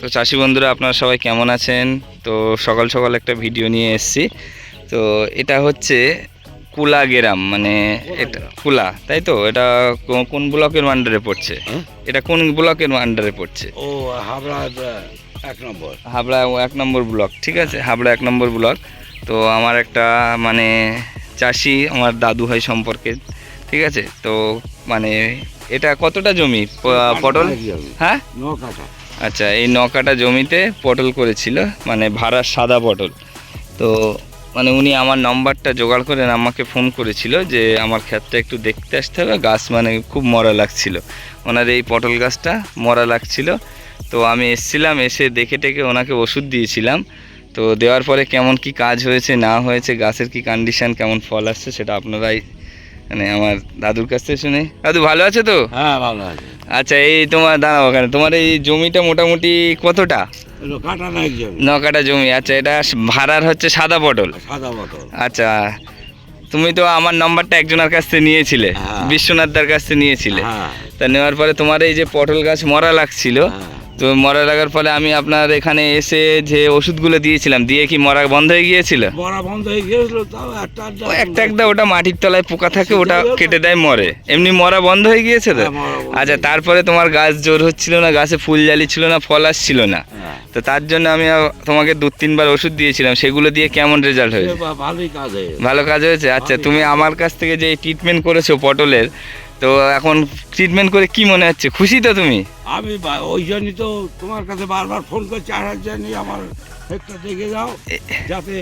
তো চাষি বন্ধুরা আপনারা সবাই কেমন আছেন? তো সকাল সকাল একটা ভিডিও নিয়ে এসেছি। তো এটা হচ্ছে কুলা গ্রাম মানে এটা কুলা তাই তো? এটা কোন ব্লকের আন্ডারে পড়ছে? হ্যাঁ? এটা কোন ব্লকের আন্ডারে পড়ছে? ও হাবড়া এক নম্বর। হাবড়া এক নম্বর ব্লক ঠিক আছে? হাবড়া এক নম্বর ব্লক। তো আমার একটা মানে চাষি আমার দাদু হয় সম্পর্কে ঠিক আছে? তো মানে এটা কতটা জমি? পটল? হ্যাঁ? আচ্ছা এই নকাটা জমিতে পটল করেছিল মানে ভাড়া সাদা পটল। তো মানে উনি আমার নম্বরটা জোগাড় করে আমাকে ফোন করেছিল যে আমার ক্ষেতটা একটু দেখতে আসতে হবে গাছ মানে খুব মরা লাগছিল। ওনার এই পটল গাছটা মরা লাগছিল। তো আমি এসছিলাম এসে দেখে টেকে ওনাকে ওষুধ দিয়েছিলাম। তো দেওয়ার পরে কেমন কি কাজ হয়েছে না হয়েছে গাছের কি কন্ডিশন কেমন ফল আসছে সেটা আপনারাই মানে আমার দাদুর কাছ থেকে শুনে। দাদু ভালো আছে তো? হ্যাঁ ভালো আছে। আচ্ছা এই তোমার দাঁড়াও ওখানে। তোমার এই জমিটা মোটামুটি কতটা? ন কাটা জমি। আচ্ছা এটা ভাড়ার হচ্ছে সাদা পটল। সাদা বোতল আচ্ছা তুমি তো আমার নম্বরটা একজনের কাছ থেকে নিয়েছিলে হ্যাঁ। বিশ্বনাথদার কাছ থেকে নিয়েছিলে। হ্যাঁ। তা নেওয়ার পরে তোমার এই যে পটল গাছ মরা লাগছিল হ্যাঁ। তো মরা লাগার ফলে আমি আপনার এখানে এসে যে ওষুধগুলো দিয়েছিলাম দিয়ে কি মরা বন্ধ হয়ে গিয়েছিল? বড়া বন্ধ হয়ে গিয়েছিল তাও একটা একটা একটা ওটা মাটির তলায় পোকা থাকে ওটা কেটে দেয় মরে। এমনি মরা বন্ধ হয়ে গিয়েছে তো? হ্যাঁ, মরা আচ্ছা তারপরে তোমার গাছ জোর হচ্ছিল না গাছে ফুল জালি ছিল না ফল আসছিল না। হ্যাঁ। তো তার জন্য আমি তোমাকে দু তিনবার ওষুধ দিয়েছিলাম সেগুলো দিয়ে কেমন রেজাল্ট হয়েছে? ভালোই কাজ হয়ে ভালো কাজ হয়েছে? আচ্ছা তুমি আমার কাছ থেকে যে ট্রিটমেন্ট করেছ পটলের তো এখন ট্রিটমেন্ট করে কি মনে হচ্ছে? খুশি তো তুমি? আমি ওই জন্যই তো তোমার কাছে বারবার ফোন করছি আসার জন্যই আমার একটা দেখে যাও যাতে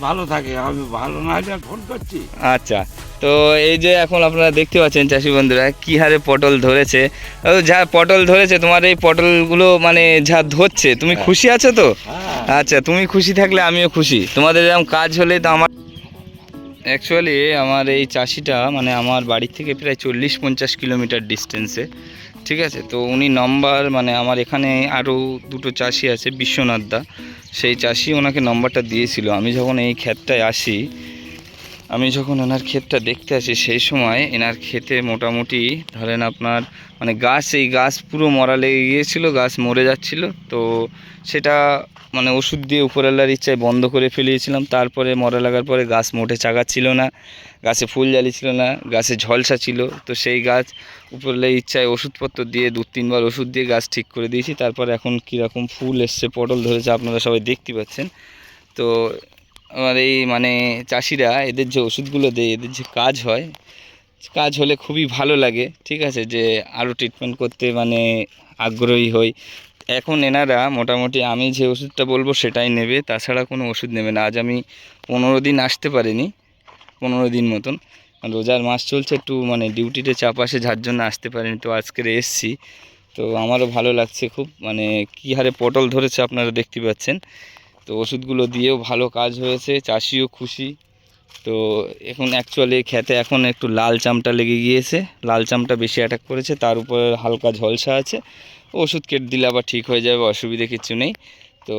ভালো থাকে। আমি ভালো না হলে ফোন করছি। আচ্ছা তো এই যে এখন আপনারা দেখতে পাচ্ছেন চাষি বন্ধুরা কি হারে পটল ধরেছে। ও, যা পটল ধরেছে তোমার এই পটলগুলো মানে যা ধরছে তুমি খুশি আছো তো? হ্যাঁ। আচ্ছা তুমি খুশি থাকলে আমিও খুশি। তোমাদের এরকম কাজ হলে তো আমার অ্যাকচুয়ালি আমার এই চাষিটা মানে আমার বাড়ি থেকে প্রায় চল্লিশ পঞ্চাশ কিলোমিটার ডিস্টেন্সে ঠিক আছে? তো উনি নম্বর মানে আমার এখানে আরও দুটো চাষি আছে, বিশ্বনাথ দা। সেই চাষি ওনাকে নম্বরটা দিয়েছিল। আমি যখন এই ক্ষেতটায় আসি আমি যখন ওনার ক্ষেতটা দেখতে আসি, সেই সময় এনার ক্ষেতে মোটামুটি ধরেন আপনার মানে গাছ, এই গাছ পুরো মরা লেগে গিয়েছিল, গাছ মরে যাচ্ছিল। তো সেটা মানে ওষুধ দিয়ে উপরওয়ালার ইচ্ছায় বন্ধ করে ফেলিয়েছিলাম। তারপরে মরা লাগার পরে গাছ মোটে চাগাচ্ছিল না, গাছে ফুল জালি ছিল না, গাছে ঝলসা ছিল। তো সেই গাছ উপরওয়ালার ইচ্ছায় ওষুধপত্র দিয়ে দু, তিনবার ওষুধ দিয়ে গাছ ঠিক করে দিয়েছি। তারপর এখন কীরকম ফুল এসছে, পটল ধরেছে, আপনারা সবাই দেখতে পাচ্ছেন। তো আমার এই মানে চাষিরা, এদের যে ওষুধগুলো দেয়, এদের যে কাজ হয়, কাজ হলে খুবই ভালো লাগে, ঠিক আছে? যে আরও ট্রিটমেন্ট করতে মানে আগ্রহী হই। এখন এনারা মোটামুটি আমি যে ওষুধটা বলব সেটাই নেবে, তাছাড়া কোনো ওষুধ নেবে না। আজ আমি পনেরো দিন আসতে পারিনি, পনেরো দিন মতন। রোজার মাস চলছে, একটু মানে ডিউটিতে চাপ আসে, যার জন্য আসতে পারিনি, তো আজকের এসছি। তো আমারও ভালো লাগছে, খুব মানে কী হারে পটল ধরেছে আপনারা দেখতে পাচ্ছেন। তো ওষুধগুলো দিয়েও ভালো কাজ হয়েছে, চাষিও খুশি। তো এখন অ্যাকচুয়ালি খেতে এখন একটু লাল চামটা লেগে গিয়েছে। লাল চামটা বেশি অ্যাটাক করেছে, তার উপরে হালকা ঝলসা আছে। ওষুধ কেটে দিলে আবার ঠিক হয়ে যাবে, অসুবিধে কিছু নেই। তো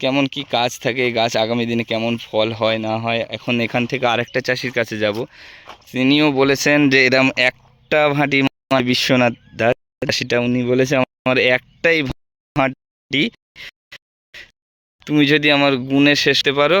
কেমন কি কাজ থাকে গাছ আগামী দিনে কেমন ফল হয়, না হয়, এখন এখান থেকে আরেকটা চাষির কাছে যাব। তিনিও বলেছেন যে এরম একটা ভাঁটি বিশ্বনাথ দাস চাষিটা উনি বলেছে, আমার একটাই ভাঁটি তুমি যদি আমার গুণে শেষতে পারো